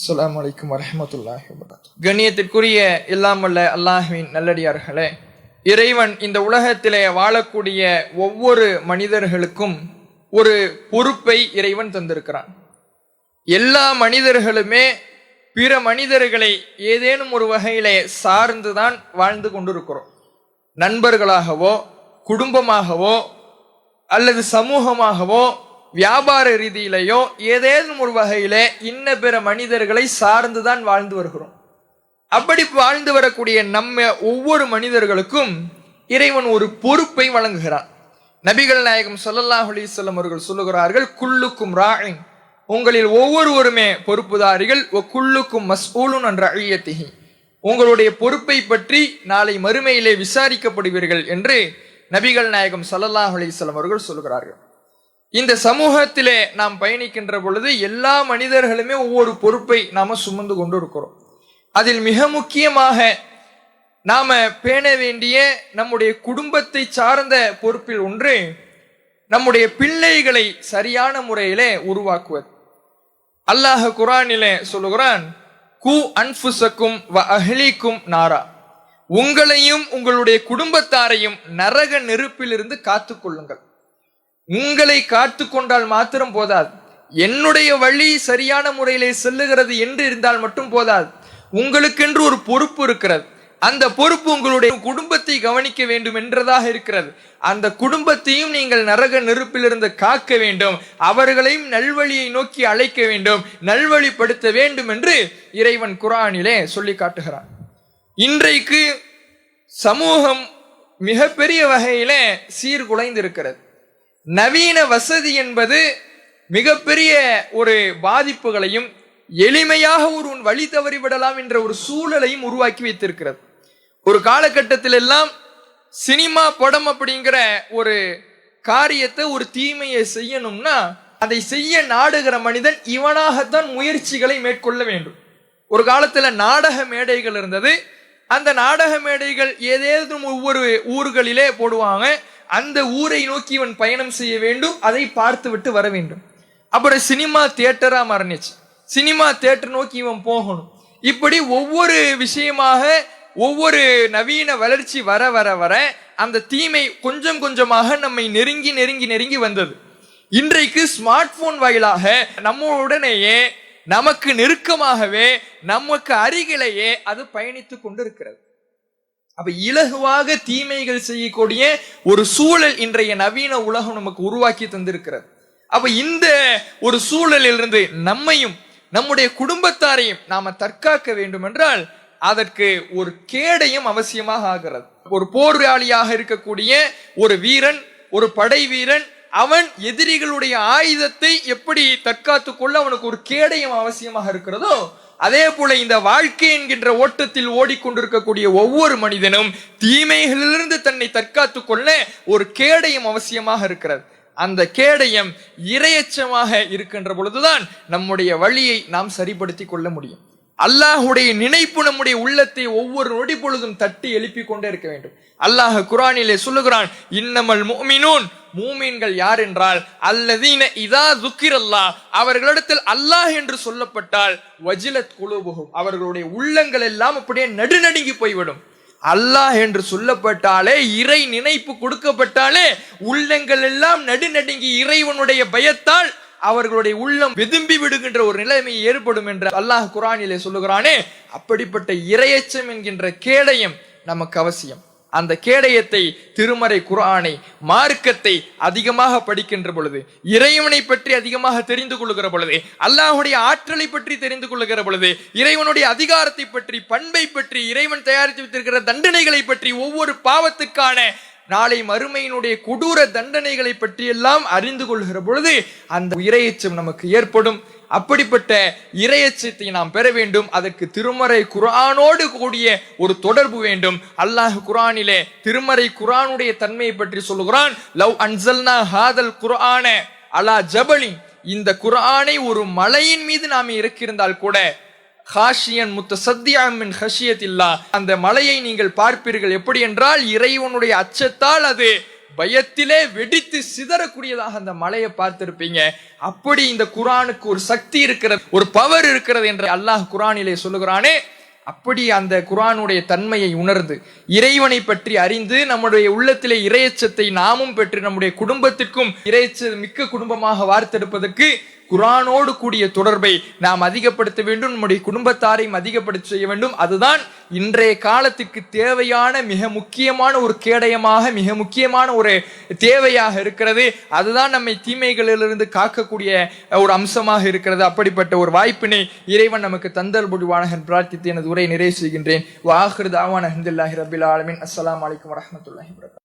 அஸ்ஸலாமு அலைக்கும் வரமத்துல்லாஹ் கண்ணியத்திற்குரிய இல்லாமல்ல அல்லாஹுவின் அல்லாஹ்வின் நல்லடியார்களே இறைவன் இந்த உலகத்திலே வாழக்கூடிய ஒவ்வொரு மனிதர்களுக்கும் ஒரு பொறுப்பை இறைவன் தந்திருக்கிறான். எல்லா மனிதர்களுமே பிற மனிதர்களை ஏதேனும் ஒரு வகையிலே சார்ந்துதான் வாழ்ந்து கொண்டிருக்கிறோம். நண்பர்களாகவோ குடும்பமாகவோ அல்லது சமூகமாகவோ வியாபார ரீதியிலேயோ ஏதேனும் ஒரு வகையிலே இன்ன பிற மனிதர்களை சார்ந்துதான் வாழ்ந்து வருகிறோம். அப்படி வாழ்ந்து வரக்கூடிய நம்ம ஒவ்வொரு மனிதர்களுக்கும் இறைவன் ஒரு பொறுப்பை வழங்குகிறான் நபிகள் நாயகம் சொல்லல்லாஹ் அலிசல்லம் அவர்கள் சொல்லுகிறார்கள் குள்ளுக்கும் ராயின் உங்களில் ஒவ்வொருவருமே பொறுப்புதாரிகள் ஒ குல்லுக்கும் மஸ்ஊலுன் என்ற அழியத்திகி உங்களுடைய பொறுப்பை பற்றி நாளை மறுமையிலே விசாரிக்கப்படுவீர்கள் என்று நபிகள் நாயகம் சல்லல்லாஹ் அலிசல்லம் அவர்கள் சொல்கிறார்கள் இந்த சமூகத்திலே நாம் பயணிக்கின்ற பொழுது எல்லா மனிதர்களுமே ஒவ்வொரு பொறுப்பை நாம் சுமந்து கொண்டு இருக்கிறோம். அதில் மிக முக்கியமாக நாம் பேண வேண்டிய நம்முடைய குடும்பத்தை சார்ந்த பொறுப்பில் ஒன்று நம்முடைய பிள்ளைகளை சரியான முறையிலே உருவாக்குவது. அல்லாஹ் குரானிலே சொல்லுகிறான் கு அன்புசக்கும் வ அஹ்லிக்கும் நாரா. உங்களையும் உங்களுடைய குடும்பத்தாரையும் நரக நெருப்பிலிருந்து காத்துக்கொள்ளுங்கள் உங்களை காத்து கொண்டால் மாத்திரம் போதாது. என்னுடைய வழி சரியான முறையிலே செல்லுகிறது என்று இருந்தால் மட்டும் போதாது. உங்களுக்கென்று ஒரு பொறுப்பு இருக்கிறது. அந்த பொறுப்பு உங்களுடைய குடும்பத்தை கவனிக்க வேண்டும் என்றதாக இருக்கிறது. அந்த குடும்பத்தையும் நீங்கள் நரக நெருப்பிலிருந்து காக்க வேண்டும். அவர்களையும் நல்வழியை நோக்கி அழைக்க வேண்டும். நல்வழிப்படுத்த வேண்டும் என்று இறைவன் குரானிலே சொல்லி காட்டுகிறான் இன்றைக்கு சமூகம் மிகப்பெரிய வகையிலே சீர்குலைந்திருக்கிறது. நவீன வசதி என்பது மிகப்பெரிய ஒரு பாதிப்புகளையும் எளிமையாக ஒரு உன் வழி தவறிவிடலாம் என்ற ஒரு சூழலையும் உருவாக்கி வைத்திருக்கிறது. ஒரு காலகட்டத்தில் எல்லாம் சினிமா படம் அப்படிங்கிற ஒரு காரியத்தை ஒரு தீமையை செய்யணும்னா அதை செய்ய நாடுகிற மனிதன் இவனாகத்தான் முயற்சிகளை மேற்கொள்ள வேண்டும். ஒரு காலத்தில் நாடக மேடைகள் இருந்தது. அந்த நாடக மேடைகள் ஏதேதும் ஒவ்வொரு ஊர்களிலே போடுவாங்க. அந்த ஊரை நோக்கி இவன் பயணம் செய்ய வேண்டும் அதை பார்த்து விட்டு வர வேண்டும். அப்புறம் சினிமா தியேட்டரா மறந்துச்சு சினிமா தியேட்டர் நோக்கி இவன் போகணும். இப்படி ஒவ்வொரு விஷயமாக ஒவ்வொரு நவீன வளர்ச்சி வர வர வர அந்த தீமை கொஞ்சம் கொஞ்சமாக நம்மை நெருங்கி நெருங்கி நெருங்கி வந்தது. இன்றைக்கு ஸ்மார்ட் போன் வாயிலாக நம்முடனேயே நமக்கு நெருக்கமாகவே நமக்கு அருகிலேயே அது பயணித்து கொண்டிருக்கிறது. அப்ப இலகுவாக தீமைகள் செய்யக்கூடிய ஒரு சூழல் இன்றைய நவீன உலகம் நமக்கு உருவாக்கி தந்திருக்கிறது. அப்ப இந்த ஒரு சூழலிலிருந்து நம்மையும் நம்முடைய குடும்பத்தாரையும் நாம தற்காக்க வேண்டும் என்றால் அதற்கு ஒரு கேடையும் அவசியமாக ஆகிறது. ஒரு போராளியாக இருக்கக்கூடிய ஒரு வீரன் ஒரு படை வீரன் அவன் எதிரிகளுடைய ஆயுதத்தை எப்படி தற்காத்து கொள்ள அவனுக்கு ஒரு கேடயம் அவசியமாக இருக்கிறதோ அதே போல இந்த வாழ்க்கை என்கின்ற ஓட்டத்தில் ஓடிக்கொண்டிருக்கக்கூடிய ஒவ்வொரு மனிதனும் தீமைகளிலிருந்து தன்னை தற்காத்து கொள்ள ஒரு கேடயம் அவசியமாக இருக்கிறது. அந்த கேடயம் இரையச்சமாக இருக்கின்ற பொழுதுதான் நம்முடைய வழியை நாம் சரிப்படுத்தி கொள்ள முடியும். அல்லாஹுடைய நினைப்பு நம்முடைய உள்ளத்தை ஒவ்வொரு நொடி பொழுதும் தட்டி எழுப்பி கொண்டே இருக்க வேண்டும். அல்லாஹ் குரானிலே சொல்லுகிறான் இன்னமல் மூமினூன் மூமீன்கள் யார் என்றால் அல்லதீன இதா துக்கிரல்லா அவர்களிடத்தில் அல்லாஹ் என்று சொல்லப்பட்டால் வஜிலத் குழுபுகும் அவர்களுடைய உள்ளங்கள் எல்லாம் அப்படியே நடுநடுங்கி போய்விடும். அல்லாஹ் என்று சொல்லப்பட்டாலே இறை நினைப்பு கொடுக்கப்பட்டாலே உள்ளங்கள் எல்லாம் நடுநடுங்கி இறைவனுடைய பயத்தால் அவர்களுடைய உள்ளம் விதும்பி விடுகின்ற ஒரு நிலைமை ஏற்படும் என்று அல்லாஹ் குரானிலே சொல்லுகிறானே. அப்படிப்பட்ட இரையச்சம் என்கின்ற கேடயம் நமக்கு அவசியம். அந்த கேடயத்தை திருமறை குரானை மார்க்கத்தை அதிகமாக படிக்கின்ற பொழுது இறைவனை பற்றி அதிகமாக தெரிந்து கொள்ளுகிற பொழுது அல்லாஹுடைய ஆற்றலை பற்றி தெரிந்து கொள்ளுகிற பொழுது இறைவனுடைய அதிகாரத்தை பற்றி பண்பை பற்றி இறைவன் தயாரித்து வைத்திருக்கிற தண்டனைகளை பற்றி ஒவ்வொரு பாவத்துக்கான நாளை மறுமையினுடைய கொடூர தண்டனைகளை பற்றியெல்லாம் அறிந்து கொள்கிற பொழுது அந்த இரையச்சம் நமக்கு ஏற்படும். அப்படிப்பட்ட இரையச்சத்தை நாம் பெற வேண்டும். அதற்கு திருமறை குரானோடு கூடிய ஒரு தொடர்பு வேண்டும். அல்லாஹ் குரானிலே திருமறை குரானுடைய தன்மையை பற்றி சொல்லுகிறான். லவ் அன்சல்னா ஹாதல் குரான அலா ஜபலின். இந்த குரானை ஒரு மலையின் மீது நாம் இறக்கியிருந்தால் கூட ஹாஷியன் முத்த சத்தியாமின் ஹஷியத்தில்லா. அந்த மலையை நீங்கள் பார்ப்பீர்கள். எப்படி என்றால் இறைவனுடைய அச்சத்தால் அது பயத்திலே வெடித்து சிதறக்கூடியதாக அந்த மலையை பார்த்திருப்பீங்க. அப்படி இந்த குரானுக்கு ஒரு சக்தி இருக்கிறது ஒரு பவர் இருக்கிறது என்று அல்லாஹ் குரானிலே சொல்லுகிறானே அப்படி அந்த குரானுடைய தன்மையை உணர்ந்து இறைவனை பற்றி அறிந்து நம்முடைய உள்ளத்திலே இறையச்சத்தை நாமும் பெற்று நம்முடைய குடும்பத்திற்கும் இறையச்ச மிக்க குடும்பமாக வார்த்தெடுப்பதற்கு குரானோடு கூடிய தொடர்பை நாம் அதிகப்படுத்த வேண்டும் நம்முடைய குடும்பத்தாரையும் அதிகப்படுத்த செய்ய வேண்டும். அதுதான் இன்றைய காலத்துக்கு தேவையான மிக முக்கியமான ஒரு கேடயமாக மிக முக்கியமான ஒரு தேவையாக இருக்கிறது. அதுதான் நம்மை தீமைகளிலிருந்து காக்கக்கூடிய ஒரு அம்சமாக இருக்கிறது. அப்படிப்பட்ட ஒரு வாய்ப்பினை இறைவன் நமக்கு தந்தல் முடிவான பிரார்த்தித்து எனது உரை நிறைவு செய்கின்றேன். வாஹிர் தாவான் அஹமதுல்லாஹி ரபில் ஆலமின். அஸ்லாம் வலைக்கம் வரமத்துல்லாஹி